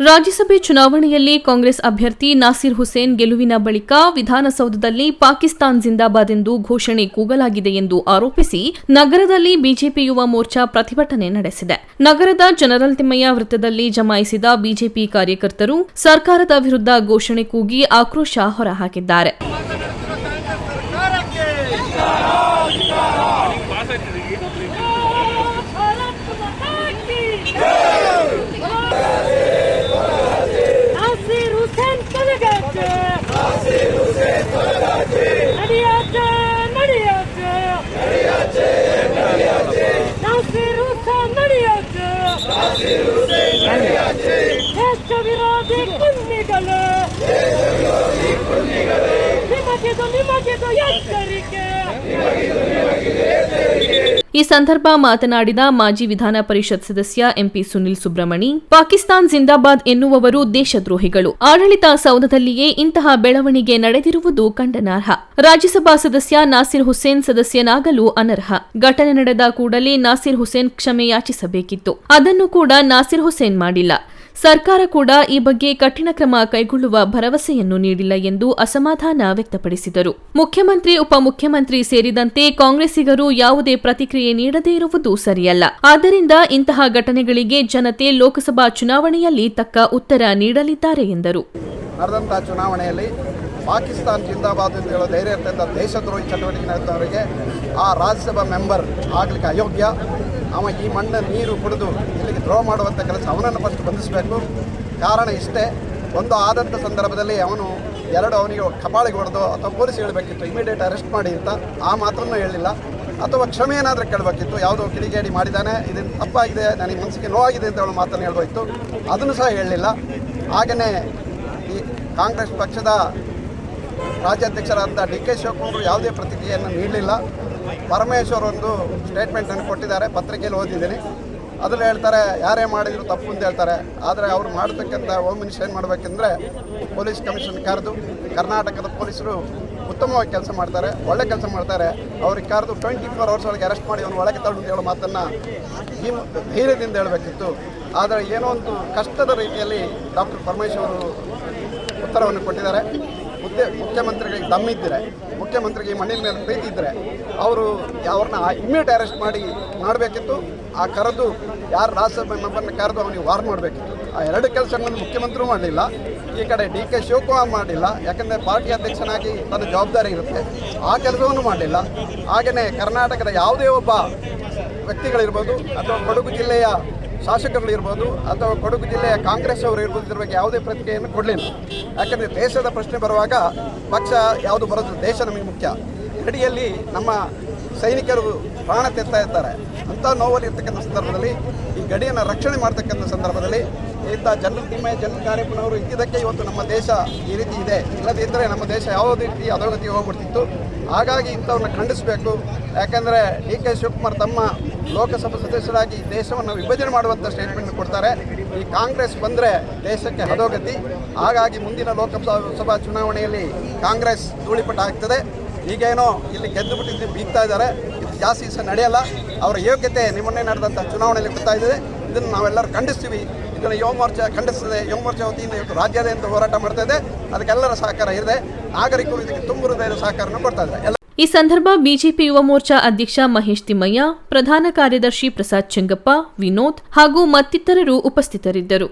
ರಾಜ್ಯಸಭೆ ಚುನಾವಣೆಯಲ್ಲಿ ಕಾಂಗ್ರೆಸ್ ಅಭ್ಯರ್ಥಿ ನಾಸಿರ್ ಹುಸೇನ್ ಗೆಲುವಿನ ಬಳಿಕ ವಿಧಾನಸೌಧದಲ್ಲಿ ಪಾಕಿಸ್ತಾನ್ ಜಿಂದಾಬಾದ್ ಎಂದು ಘೋಷಣೆ ಕೂಗಲಾಗಿದೆ ಎಂದು ಆರೋಪಿಸಿ ನಗರದಲ್ಲಿ ಬಿಜೆಪಿ ಯುವ ಮೋರ್ಚಾ ಪ್ರತಿಭಟನೆ ನಡೆಸಿದೆ. ನಗರದ ಜನರಲ್ ತಿಮ್ಮಯ್ಯ ವೃತ್ತದಲ್ಲಿ ಜಮಾಯಿಸಿದ ಬಿಜೆಪಿ ಕಾರ್ಯಕರ್ತರು ಸರ್ಕಾರದ ವಿರುದ್ಧ ಘೋಷಣೆ ಕೂಗಿ ಆಕ್ರೋಶ ಹೊರಹಾಕಿದ್ದಾರೆ. ದೇಶವಿರೋಧಿ ಪುಣ್ಯಗಳೇ ನಿಮಗಿದು ನಿಮಗಿದು ಎಚ್ಚರಿಕೆ ಈ ಸಂದರ್ಭ ಮಾತನಾಡಿದ ಮಾಜಿ ವಿಧಾನ ಪರಿಷತ್ ಸದಸ್ಯ ಎಂಪಿ ಸುನಿಲ್ ಸುಬ್ರಮಣಿ ಪಾಕಿಸ್ತಾನ್ ಜಿಂದಾಬಾದ್ ಎನ್ನುವವರು ದೇಶದ್ರೋಹಿಗಳು. ಆಡಳಿತ ಸೌಧದಲ್ಲಿಯೇ ಇಂತಹ ಬೆಳವಣಿಗೆ ನಡೆದಿರುವುದು ಖಂಡನಾರ್ಹ. ರಾಜ್ಯಸಭಾ ಸದಸ್ಯ ನಾಸಿರ್ ಹುಸೇನ್ ಸದಸ್ಯನಾಗಲು ಅನರ್ಹ. ಘಟನೆ ನಡೆದ ಕೂಡಲೇ ನಾಸಿರ್ ಹುಸೇನ್ ಕ್ಷಮೆ ಯಾಚಿಸಬೇಕಿತ್ತು ಅದನ್ನು ಕೂಡ ನಾಸಿರ್ ಹುಸೇನ್ ಮಾಡಿಲ್ಲ. ಸರ್ಕಾರ ಕೂಡ ಈ ಬಗ್ಗೆ ಕಠಿಣ ಕ್ರಮ ಕೈಗೊಳ್ಳುವ ಭರವಸೆಯನ್ನು ನೀಡಿಲ್ಲ ಎಂದು ಅಸಮಾಧಾನ ವ್ಯಕ್ತಪಡಿಸಿದರು. ಮುಖ್ಯಮಂತ್ರಿ, ಉಪಮುಖ್ಯಮಂತ್ರಿ ಸೇರಿದಂತೆ ಕಾಂಗ್ರೆಸ್ಸಿಗರು ಯಾವುದೇ ಪ್ರತಿಕ್ರಿಯೆ ನೀಡದೇ ಇರುವುದು ಸರಿಯಲ್ಲ. ಆದ್ದರಿಂದ ಇಂತಹ ಘಟನೆಗಳಿಗೆ ಜನತೆ ಲೋಕಸಭಾ ಚುನಾವಣೆಯಲ್ಲಿ ತಕ್ಕ ಉತ್ತರ ನೀಡಲಿದ್ದಾರೆ ಎಂದರು. ಚುನಾವಣೆಯಲ್ಲಿ ಪಾಕಿಸ್ತಾನ್ ಜಿಂದಾಬಾದ್ ಅಂತ ಹೇಳೋ ಧೈರ್ಯ ದೇಶದ್ರೋಹಿ ಚಟುವಟಿಕೆ ನಡೆದವರಿಗೆ ಆ ರಾಜ್ಯಸಭಾ ಮೆಂಬರ್ ಆಗಲಿಕ್ಕೆ ಅಯೋಗ್ಯ. ಅವ ಈ ಮಣ್ಣ ನೀರು ಕುಡಿದು ಇಲ್ಲಿಗೆ ದ್ರೋಹ ಮಾಡುವಂಥ ಕೆಲಸ ಅವನನ್ನು ಫಸ್ಟ್ ಬಂಧಿಸಬೇಕು. ಕಾರಣ ಇಷ್ಟೇ, ಒಂದು ಆದಂಥ ಸಂದರ್ಭದಲ್ಲಿ ಅವನು ಎರಡು ಅವನಿಗೆ ಕಪಾಳಿಗೆ ಹೊಡೆದು ಅಥವಾ ಪೊಲೀಸ್ ಹೇಳಬೇಕಿತ್ತು ಇಮಿಡಿಯೇಟ್ ಅರೆಸ್ಟ್ ಮಾಡಿ ಅಂತ. ಆ ಮಾತನ್ನು ಹೇಳಿಲ್ಲ. ಅಥವಾ ಕ್ಷಮೆ ಏನಾದರೂ ಕೇಳಬೇಕಿತ್ತು, ಯಾವುದೋ ಕಿಡಿಗೇಡಿ ಮಾಡಿದ್ದಾನೆ ಇದು ತಪ್ಪಾಗಿದೆ, ನನಗೆ ಮನಸ್ಸಿಗೆ ನೋವಾಗಿದೆ ಅಂತ ಅವಳು ಮಾತನ್ನು ಹೇಳ್ಬೋಯ್ತು ಅದನ್ನು ಸಹ ಹೇಳಲಿಲ್ಲ ಹಾಗೆಯೇ ಈ ಕಾಂಗ್ರೆಸ್ ಪಕ್ಷದ ರಾಜ್ಯಾಧ್ಯಕ್ಷರಾದಂಥ ಡಿ ಕೆ ಶಿವಕುಮಾರ್ ಯಾವುದೇ ಪ್ರತಿಕ್ರಿಯೆಯನ್ನು ನೀಡಲಿಲ್ಲ. ಪರಮೇಶ್ವರ್ ಒಂದು ಸ್ಟೇಟ್ಮೆಂಟನ್ನು ಕೊಟ್ಟಿದ್ದಾರೆ, ಪತ್ರಿಕೆಯಲ್ಲಿ ಓದಿದ್ದೀನಿ. ಅದರಲ್ಲಿ ಹೇಳ್ತಾರೆ, ಯಾರೇ ಮಾಡಿದ್ರು ತಪ್ಪು ಅಂತ ಹೇಳ್ತಾರೆ. ಆದರೆ ಅವರು ಮಾಡತಕ್ಕಂಥ ಹೋಮ್ ಮಿನಿಸ್ಟರ್ ಏನು ಮಾಡಬೇಕೆಂದ್ರೆ ಪೊಲೀಸ್ ಕಮಿಷನ್ ಕರೆದು ಕರ್ನಾಟಕದ ಪೊಲೀಸರು ಉತ್ತಮವಾಗಿ ಕೆಲಸ ಮಾಡ್ತಾರೆ, ಒಳ್ಳೆ ಕೆಲಸ ಮಾಡ್ತಾರೆ. ಅವ್ರಿಗೆ ಕರೆದು ಟ್ವೆಂಟಿ ಫೋರ್ ಅವರ್ಸ್ ಒಳಗೆ ಅರೆಸ್ಟ್ ಮಾಡಿ ಅವ್ನು ಒಳಗೆ ತಳ್ಳು ಹೇಳೋ ಮಾತನ್ನು ಈ ಧೈರ್ಯದಿಂದ ಹೇಳಬೇಕಿತ್ತು. ಆದರೆ ಏನೋ ಒಂದು ಕಷ್ಟದ ರೀತಿಯಲ್ಲಿ ಡಾಕ್ಟರ್ ಪರಮೇಶ್ವರ್ ಉತ್ತರವನ್ನು ಕೊಟ್ಟಿದ್ದಾರೆ. ಮುಖ್ಯ ಮುಖ್ಯಮಂತ್ರಿಗಳಿಗೆ ದಮ್ಮಿದ್ದರೆ ಮುಖ್ಯಮಂತ್ರಿಗೆ ಮಣ್ಣಿನ ಮೇಲೆ ಪ್ರೀತಿ ಅವರು ಅವ್ರನ್ನ ಇಮ್ಮಿಡಿಯೇಟ್ ಅರೆಸ್ಟ್ ಮಾಡಿ ಮಾಡಬೇಕಿತ್ತು. ಆ ಕರೆದು ಯಾರು ರಾಜ್ಯಸಭೆ ಮೆಂಬರ್ನ ಕರೆದು ಅವನಿಗೆ ವಾರ್ ಮಾಡಬೇಕಿತ್ತು. ಆ ಎರಡು ಕೆಲಸಗಳನ್ನು ಮುಖ್ಯಮಂತ್ರಿಯೂ ಮಾಡಲಿಲ್ಲ. ಈ ಕಡೆ ಡಿ ಕೆ ಶಿವಕುಮಾರ್ ಮಾಡಲಿಲ್ಲ. ಯಾಕಂದರೆ ಪಾರ್ಟಿ ಅಧ್ಯಕ್ಷನಾಗಿ ತನ್ನ ಜವಾಬ್ದಾರಿ ಇರುತ್ತೆ. ಆ ಕೆಲಸವನ್ನು ಮಾಡಲಿಲ್ಲ. ಹಾಗೆಯೇ ಕರ್ನಾಟಕದ ಯಾವುದೇ ಒಬ್ಬ ವ್ಯಕ್ತಿಗಳಿರ್ಬೋದು, ಅಥವಾ ಕೊಡಗು ಜಿಲ್ಲೆಯ ಶಾಸಕರುಗಳಿರ್ಬೋದು ಅಥವಾ ಕೊಡಗು ಜಿಲ್ಲೆಯ ಕಾಂಗ್ರೆಸ್ ಅವರು ಇರ್ಬೋದು ಇದ್ರ ಬಗ್ಗೆ ಯಾವುದೇ ಪ್ರತಿಕ್ರಿಯೆಯನ್ನು ಕೊಡಲಿಲ್ಲ. ಯಾಕಂದರೆ ದೇಶದ ಪ್ರಶ್ನೆ ಬರುವಾಗ ಪಕ್ಷ ಯಾವುದು ಬರೋದು ದೇಶ ನಮಗೆ ಮುಖ್ಯ. ಗಡಿಯಲ್ಲಿ ನಮ್ಮ ಸೈನಿಕರು ಪ್ರಾಣ ತೆತ್ತಾ ಇರ್ತಾರೆ. ಅಂಥ ನೋವಲ್ಲಿ ಇರ್ತಕ್ಕಂಥ ಸಂದರ್ಭದಲ್ಲಿ ಈ ಗಡಿಯನ್ನು ರಕ್ಷಣೆ ಮಾಡ್ತಕ್ಕಂಥ ಸಂದರ್ಭದಲ್ಲಿ ಇಂಥ ಜನರ ತಿಮ್ಮೆ ಜನರ ಕಾರ್ಯಕ್ರಮವರು ಇದ್ದಿದ್ದಕ್ಕೆ ಇವತ್ತು ನಮ್ಮ ದೇಶ ಈ ರೀತಿ ಇದೆ. ಇಲ್ಲದಿದ್ದರೆ ನಮ್ಮ ದೇಶ ಯಾವುದೇ ರೀತಿ ಅಧೋಗತಿಗೆ ಹೋಗ್ಬಿಡ್ತಿತ್ತು. ಹಾಗಾಗಿ ಇಂಥವ್ರನ್ನ ಖಂಡಿಸಬೇಕು. ಯಾಕಂದರೆ ಡಿ ಕೆ ಶಿವಕುಮಾರ್ ತಮ್ಮ ಲೋಕಸಭಾ ಸದಸ್ಯರಾಗಿ ದೇಶವನ್ನು ವಿಭಜನೆ ಮಾಡುವಂಥ ಸ್ಟೇಟ್ಮೆಂಟ್ ಕೊಡ್ತಾರೆ. ಈ ಕಾಂಗ್ರೆಸ್ ಬಂದರೆ ದೇಶಕ್ಕೆ ಹದೋಗತಿ. ಹಾಗಾಗಿ ಮುಂದಿನ ಲೋಕಸಭಾ ಸಭಾ ಚುನಾವಣೆಯಲ್ಲಿ ಕಾಂಗ್ರೆಸ್ ಧೂಳಿಪಟ ಆಗ್ತದೆ. ಈಗೇನೋ ಇಲ್ಲಿ ಗೆದ್ದು ಬಿಟ್ಟಿದ್ದು ಬೀಗ್ತಾ ಇದ್ದಾರೆ. ಇದು ಜಾಸ್ತಿ ಸಹ ನಡೆಯಲ್ಲ. ಅವರ ಯೋಗ್ಯತೆ ನಿಮ್ಮನ್ನೇ ನಡೆದಂಥ ಚುನಾವಣೆಯಲ್ಲಿ ಗೊತ್ತಾಗಿದೆ ಇದನ್ನು ನಾವೆಲ್ಲರೂ ಖಂಡಿಸ್ತೀವಿ. ಇದನ್ನು ಯುವ ಮೋರ್ಚಾ ಖಂಡಿಸ್ತದೆ. ಯುವ ಮೋರ್ಚಾ ವತಿಯಿಂದ ಇವತ್ತು ರಾಜ್ಯಾದ್ಯಂತ ಹೋರಾಟ ಮಾಡ್ತಾ ಇದೆ. ಅದಕ್ಕೆಲ್ಲರ ಸಹಕಾರ ಇದೆ. ನಾಗರಿಕರು ಇದಕ್ಕೆ ತುಂಬ ಹೃದಯದ ಸಹಕಾರವನ್ನು ಕೊಡ್ತಾ ಇದ್ದಾರೆ. ಈ ಸಂದರ್ಭ ಬಿಜೆಪಿ ಯುವ ಮೋರ್ಚಾ ಅಧ್ಯಕ್ಷ ಮಹೇಶ್ ತಿಮ್ಮಯ್ಯ, ಪ್ರಧಾನ ಕಾರ್ಯದರ್ಶಿ ಪ್ರಸಾದ್ ಚೆಂಗಪ್ಪ, ವಿನೋದ್ ಹಾಗೂ ಮತ್ತಿತರರು ಉಪಸ್ಥಿತರಿದ್ದರು.